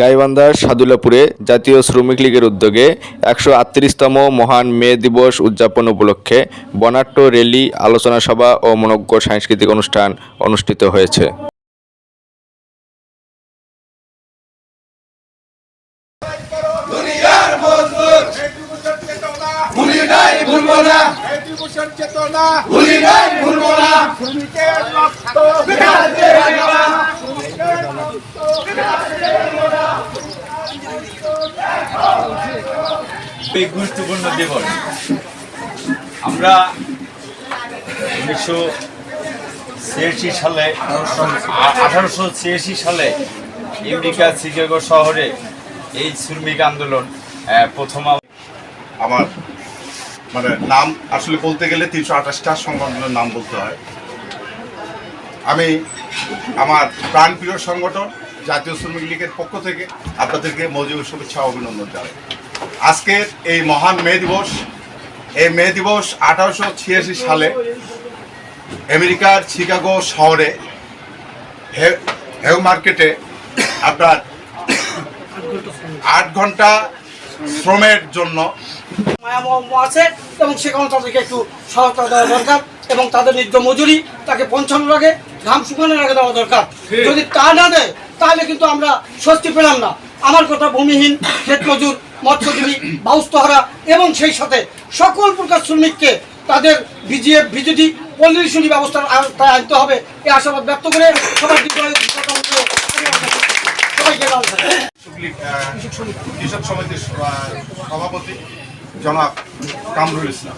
গাইবান্ধার সাদুলাপুরে জাতীয় শ্রমিক লীগের উদ্যোগে একশো আটত্রিশতম মহান মে দিবস উদযাপন উপলক্ষে বনাট্য র্যালি আলোচনা সভা ও মনজ্ঞ সাংস্কৃতিক অনুষ্ঠান অনুষ্ঠিত হয়েছে। শ্রমিকের রক্ত। এই গুরুত্বপূর্ণ দিবস আমরা উনিশশো ছিয়াশি সালে, আঠারোশো ছিয়াশি সালে আমেরিকা শিকাগো শহরে এই শ্রমিক আন্দোলন প্রথম আম- আমার মানে নাম আসলে বলতে গেলে তিনশো আঠাশটা সংগঠনের নাম বলতে হয়। আমি আমার প্রাণপ্রিয় সংগঠন জাতীয় শ্রমিক লীগের পক্ষ থেকে আপনাদেরকে মজুর শুভেচ্ছা অভিনন্দন জানাই। আজকের এই মহান মে দিবস এই মে দিবস আঠারোশো ছিয়াশি সালে আমেরিকার শিকাগো শহরে হে- হেউ মার্কেটে আপনার আট ঘণ্টা শ্রমের জন্য আছে এবং সেখানে তাদেরকে একটু সহায়তা দেওয়া দরকার এবং তাদের নিত্য মজুরি তাকে পৌঁছানোর আগে ঘাম শুকানোর আগে দেওয়া দরকার। যদি তা না দেয় তাহলে কিন্তু আমরা স্বস্তি পেলাম না। আমার কথা ভূমিহীন ক্ষেত মজুর মৎস্যজীবী বাউস্তহারা এবং সেই সাথে সকল প্রকার শ্রমিককে তাদের ভিজিএফ ভিজিটি পল্লী ব্যবস্থার আওতায় আনতে হবে এই আশাবাদ ব্যক্ত করে সবার কৃষক সমিতির সভাপতি জনাব কামরুল ইসলাম।